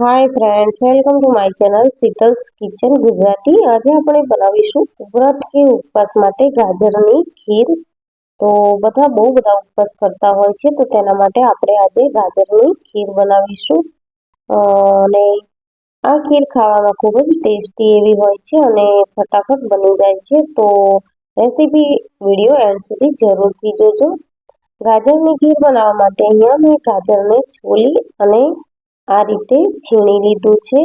Hi friends welcome to my channel Sheetal's kitchen Gujarati આજે આપણે બનાવીશું વ્રત કે ઉપવાસ માટે ગાજરની ખીર. તો બધા બહુ બધા ઉપવાસ કરતા હોય છે, તો તેના માટે આપણે આજે ગાજરની ખીર બનાવીશું. અને આ ખીર ખાવામાં ખૂબ જ ટેસ્ટી એવી હોય છે અને ફટાફટ બની જાય છે. તો રેસીપી વીડિયો એન્ડ સુધી જરૂરથી જોજો. ગાજરની ખીર બનાવવા માટે અહીંયા મેં ગાજરને છોલી અને આ રીતે છીણી લીધું છે.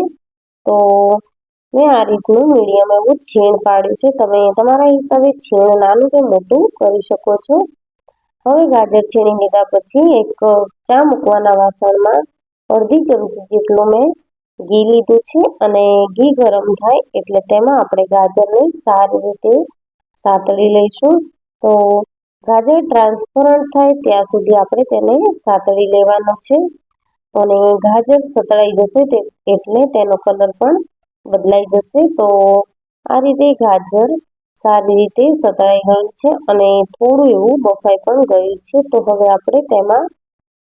તો મેં આ રીતનું મીડિયમ એવું છીણ પાડ્યું છે. તમે તમારા હિસાબે છીણ નાનું કે મોટું કરી શકો છો. હવે ગાજર છીણી લીધા પછી એક ચા મૂકવાના વાસણમાં અડધી ચમચી જેટલું મેં ઘી લીધું છે અને ઘી ગરમ થાય એટલે તેમાં આપણે ગાજરને સારી રીતે સાતળી લઈશું. તો ગાજર ટ્રાન્સપરન્ટ થાય ત્યાં સુધી આપણે તેને સાતળી લેવાનું છે. અને ગાજર સતળાઈ જશે એટલે તેનો કલર પણ બદલાઈ જશે. તો આ રીતે ગાજર સારી રીતે સતળાઈ ગયું છે અને થોડું એવું બફાઈ પણ ગયું છે. તો હવે આપણે તેમાં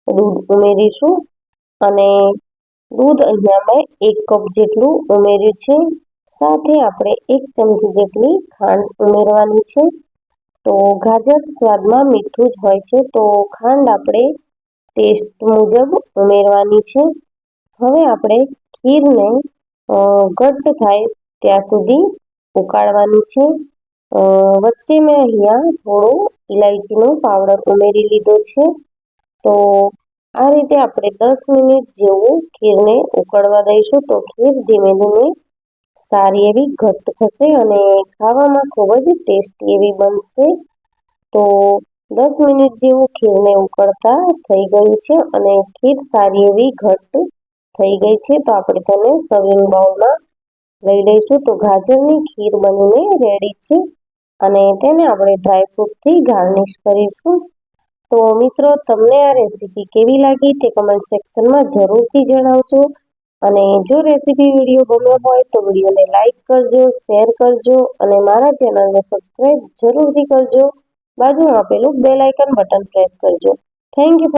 દૂધ ઉમેરીશું અને દૂધ અહીંયા મેં એક કપ જેટલું ઉમેર્યું છે. સાથે આપણે એક ચમચી જેટલી ખાંડ ઉમેરવાની છે. તો ગાજર સ્વાદમાં મીઠું જ હોય છે. તો ખાંડ આપણે ટેસ્ટ મુજબ ઉમેરવાની છે. હવે આપણે ખીરને ઘટ્ટ થાય ત્યાં સુધી ઉકાળવાની છે. વચ્ચે મેં અહીંયા થોડો ઇલાયચીનો પાવડર ઉમેરી લીધો છે. તો આ રીતે આપણે દસ મિનિટ જેવું ખીરને ઉકળવા દઈશું તો ખીર ધીમે ધીમે સારી એવી ઘટ્ટ થશે અને ખાવામાં ખૂબ જ ટેસ્ટી એવી બનશે. તો દસ મિનિટ જેવું ખીરને ઉકળતા થઈ ગયું છે અને ખીર સારી એવી ઘટ થઈ ગઈ છે. તો આપણે તેને સર્વિંગ બાઉલમાં લઈ લઈશું. તો ગાજરની ખીર બનીને રેડી છે અને તેને આપણે ડ્રાયફ્રૂટથી ગાર્નિશ કરીશું. તો મિત્રો, તમને આ રેસીપી કેવી લાગી તે કમેન્ટ સેક્શનમાં જરૂરથી જણાવજો. અને જો રેસીપી વીડિયો ગમ્યો હોય તો વિડીયોને લાઇક કરજો શેર કરજો અને મારા ચેનલને સબસ્ક્રાઈબ જરૂરથી કરજો. બાજુમાં આપેલું બેલ આઇકન બટન પ્રેસ કરજો. Thank you